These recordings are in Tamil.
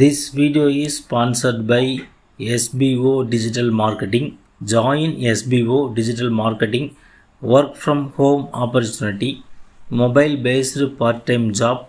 This video is sponsored by SBO Digital Marketing. Join SBO Digital Marketing. Work from home opportunity, mobile based part time job,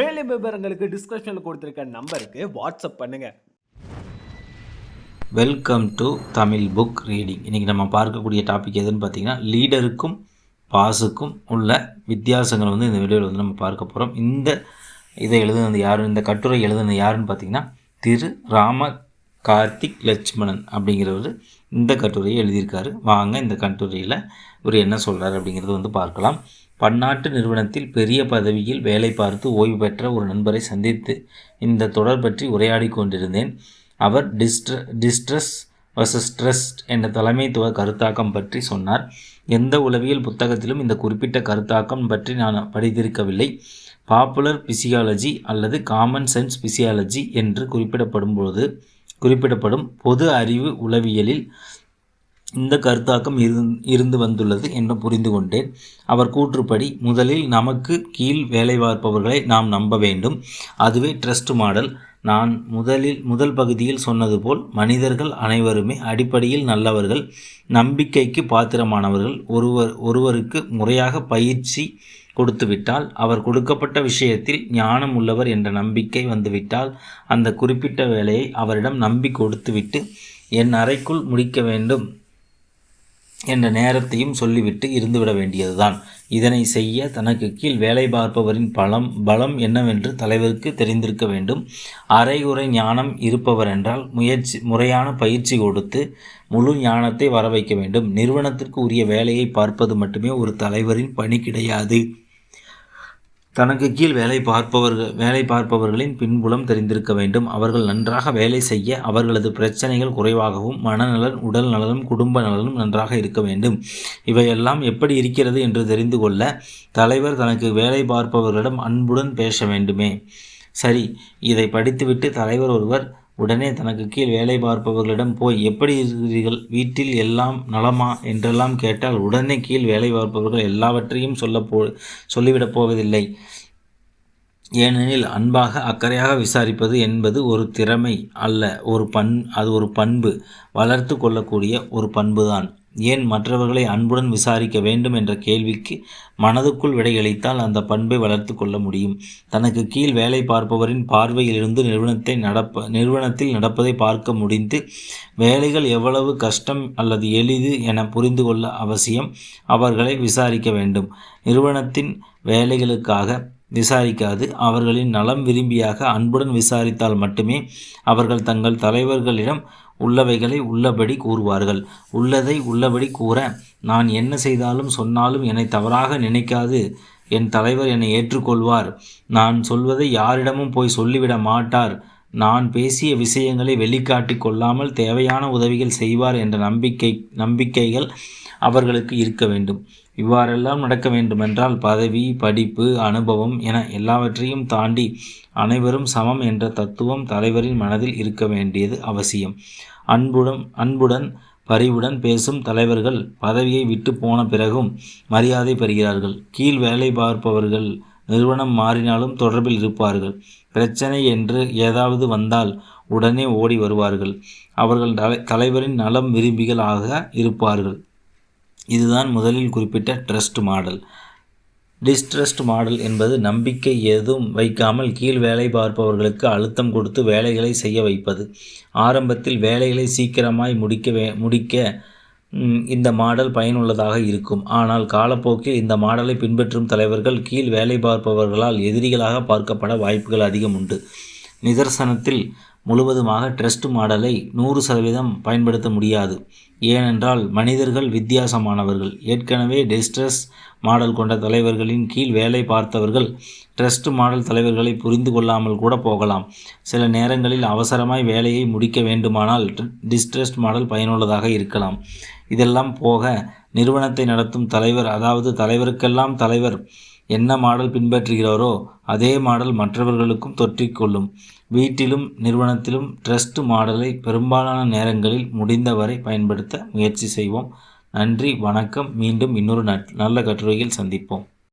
மேலும் விவரங்களுக்கு டிஸ்கிரிப்ஷனில் கொடுத்துருக்க நம்பருக்கு வாட்ஸ்அப் பண்ணுங்க. Welcome to Tamil book reading இன்றைக்கி நம்ம பார்க்கக்கூடிய டாபிக் எதுன்னு பார்த்தீங்கன்னா லீடருக்கும் பாஸுக்கும் உள்ள வித்தியாசங்களை வந்து இந்த வீடியோவில் வந்து நம்ம பார்க்க போகிறோம் இந்த இதை எழுதுனது யார் இந்த கட்டுரை எழுதுனது யாருன்னு பார்த்தீங்கன்னா திரு ராம கார்த்திக் லட்சுமணன் அப்படிங்கிறவர் இந்த கட்டுரையை எழுதியிருக்காரு. வாங்க இந்த கட்டுரையில் இவர் என்ன சொல்கிறார் அப்படிங்கிறது வந்து பார்க்கலாம். பன்னாட்டு நிறுவனத்தில் பெரிய பதவியில் வேலை பார்த்து ஓய்வு பெற்ற ஒரு நண்பரை சந்தித்து இந்த தொடர் பற்றி உரையாடி கொண்டிருந்தேன். அவர் டிஸ்ட்ர டிஸ்ட்ரெஸ் வர்சஸ் ஸ்ட்ரெஸ்ட் என்ற தலைமைத்துவ கருத்தாக்கம் பற்றி சொன்னார். எந்த உளவியல் புத்தகத்திலும் இந்த குறிப்பிட்ட கருத்தாக்கம் பற்றி நான் படித்திருக்கவில்லை. பாப்புலர் பிசியாலஜி அல்லது காமன் சென்ஸ் பிசியாலஜி என்று குறிப்பிடப்படும் பொழுது குறிப்பிடப்படும் பொது அறிவு உளவியலில் இந்த கருத்தாக்கம் இருந்து இருந்து வந்துள்ளது என்று புரிந்து கொண்டேன். அவர் கூற்றுப்படி முதலில் நமக்கு கீழ் வேலை பார்ப்பவர்களை நாம் நம்ப வேண்டும். அதுவே ட்ரஸ்ட் மாடல் நான் முதலில் முதல் பகுதியில் சொன்னது போல் மனிதர்கள் அனைவருமே அடிப்படையில் நல்லவர்கள் நம்பிக்கைக்கு பாத்திரமானவர்கள் ஒருவர் ஒருவருக்கு முறையாக பயிற்சி கொடுத்துவிட்டால் அவர் கொடுக்கப்பட்ட விஷயத்தில் ஞானம் உள்ளவர் என்ற நம்பிக்கை வந்துவிட்டால் அந்த குறிப்பிட்ட வேலையை அவரிடம் நம்பி கொடுத்துவிட்டு என் அறைக்குள் முடிக்க வேண்டும். என்ற நேரத்தையும் சொல்லிவிட்டு இருந்துவிட வேண்டியதுதான். இதனை செய்ய தனக்கு கீழ் வேலை பார்ப்பவரின் பலம் பலம் என்னவென்று தலைவருக்கு தெரிந்திருக்க வேண்டும். அரைகுறை ஞானம் இருப்பவர் என்றால் முயற்சி முறையான பயிற்சி கொடுத்து முழு ஞானத்தை வர வைக்க வேண்டும். நிறுவனத்திற்கு உரிய வேலையை பார்ப்பது மட்டுமே ஒரு தலைவரின் பணி கிடையாது. தனக்கு கீழ் வேலை பார்ப்பவர்கள் வேலை பார்ப்பவர்களின் பின்புலம் தெரிந்திருக்க வேண்டும். அவர்கள் நன்றாக வேலை செய்ய அவர்களது பிரச்சனைகள் குறைவாகவும் மனநலன் உடல் நலனும் குடும்ப நலனும் நன்றாக இருக்க வேண்டும். இவையெல்லாம் எப்படி இருக்கிறது என்று தெரிந்து கொள்ள தலைவர் தனக்கு வேலை பார்ப்பவர்களிடம் அன்புடன் பேச வேண்டுமே. சரி இதை படித்துவிட்டு தலைவர் ஒருவர் உடனே தனக்கு கீழ் வேலை பார்ப்பவர்களிடம் போய் எப்படி இருக்கிறீர்கள்? வீட்டில் எல்லாம் நலமா? என்றெல்லாம் கேட்டால் உடனே கீழ் வேலை பார்ப்பவர்கள் எல்லாவற்றையும் சொல்ல போ சொல்லிவிடப் போவதில்லை. ஏனெனில் அன்பாக அக்கறையாக விசாரிப்பது என்பது ஒரு திறமை அல்ல ஒரு பண் அது ஒரு பண்பு. வளர்த்து கொள்ளக்கூடிய ஒரு பண்புதான். ஏன் மற்றவர்களை அன்புடன் விசாரிக்க வேண்டும் என்ற கேள்விக்கு மனதுக்குள் விடையளித்தால் அந்த பண்பை வளர்த்து கொள்ள முடியும். தனக்கு கீழ் வேலை பார்ப்பவரின் பார்வையிலிருந்து நிறுவனத்தை நடப்ப நிறுவனத்தில் நடப்பதை பார்க்க முடிந்து வேலைகள் எவ்வளவு கஷ்டம் அல்லது எளிது என புரிந்து கொள்ள அவசியம் அவர்களை விசாரிக்க வேண்டும். நிறுவனத்தின் வேலைகளுக்காக விசாரிக்காது. அவர்களின் நலம் விரும்பியாக அன்புடன் விசாரித்தால் மட்டுமே அவர்கள் தங்கள் தலைவர்களிடம் உள்ளவைகளை உள்ளபடி கூறுவார்கள். உள்ளதை உள்ளபடி கூற நான் என்ன செய்தாலும் சொன்னாலும் என்னை தவறாக நினைக்காது. என் தலைவர் என்னை ஏற்றுக்கொள்வார். நான் சொல்வதை யாரிடமும் போய் சொல்லிவிட மாட்டார். நான் பேசிய விஷயங்களை வெளிக்காட்டி கொள்ளாமல் தேவையான உதவிகள் செய்வார் என்ற நம்பிக்கை நம்பிக்கைகள் அவர்களுக்கு இருக்க வேண்டும். இவ்வாறெல்லாம் நடக்க வேண்டுமென்றால் பதவி படிப்பு அனுபவம் என எல்லாவற்றையும் தாண்டி அனைவரும் சமம் என்ற தத்துவம் தலைவரின் மனதில் இருக்க வேண்டியது அவசியம். அன்புடன் அன்புடன் பரிவுடன் பேசும் தலைவர்கள் பதவியை விட்டு போன பிறகும் மரியாதை பெறுகிறார்கள். கீழ் வேலை பார்ப்பவர்கள் நிறுவனம் மாறினாலும் தொடர்பில் இருப்பார்கள். பிரச்சனை என்று ஏதாவது வந்தால் உடனே ஓடி வருவார்கள். அவர்கள் தலைவரின் நலம் விரும்பிகளாக இருப்பார்கள். இதுதான் முதலில் குறிப்பிட்ட ட்ரஸ்ட் மாடல் டிஸ்ட்ரஸ்ட் மாடல் என்பது நம்பிக்கை எதுவும் வைக்காமல் கீழ் வேலை பார்ப்பவர்களுக்கு அழுத்தம் கொடுத்து வேலைகளை செய்ய வைப்பது. ஆரம்பத்தில் வேலைகளை சீக்கிரமாய் முடிக்க வே முடிக்க இந்த மாடல் பயனுள்ளதாக இருக்கும். ஆனால் காலப்போக்கில் இந்த மாடலை பின்பற்றும் தலைவர்கள் கீழ் வேலை பார்ப்பவர்களால் எதிரிகளாக பார்க்கப்பட வாய்ப்புகள் அதிகம் உண்டு. நிதர்சனத்தில் முழுவதுமாக ட்ரஸ்ட் மாடலை நூறு சதவீதம் பயன்படுத்த முடியாது. ஏனென்றால் மனிதர்கள் வித்தியாசமானவர்கள். ஏற்கனவே டிஸ்ட்ரஸ் மாடல் கொண்ட தலைவர்களின் கீழ் வேலை பார்த்தவர்கள் ட்ரஸ்ட் மாடல் தலைவர்களை புரிந்து கொள்ளாமல் கூட போகலாம். சில நேரங்களில் அவசரமாய் வேலையை முடிக்க வேண்டுமானால் டிஸ்ட்ரஸ்ட் மாடல் பயனுள்ளதாக இருக்கலாம். இதெல்லாம் போக நிறுவனத்தை நடத்தும் தலைவர் அதாவது தலைவருக்கெல்லாம் தலைவர் என்ன மாடல் பின்பற்றுகிறாரோ அதே மாடல் மற்றவர்களுக்கும் தொற்றிக்கொள்ளும். வீட்டிலும் நிறுவனத்திலும் ட்ரஸ்ட் மாடலை பெரும்பாலான நேரங்களில் முடிந்தவரை பயன்படுத்த முயற்சி செய்வோம். நன்றி வணக்கம். மீண்டும் இன்னொரு நல்ல கட்டுரையில் சந்திப்போம்.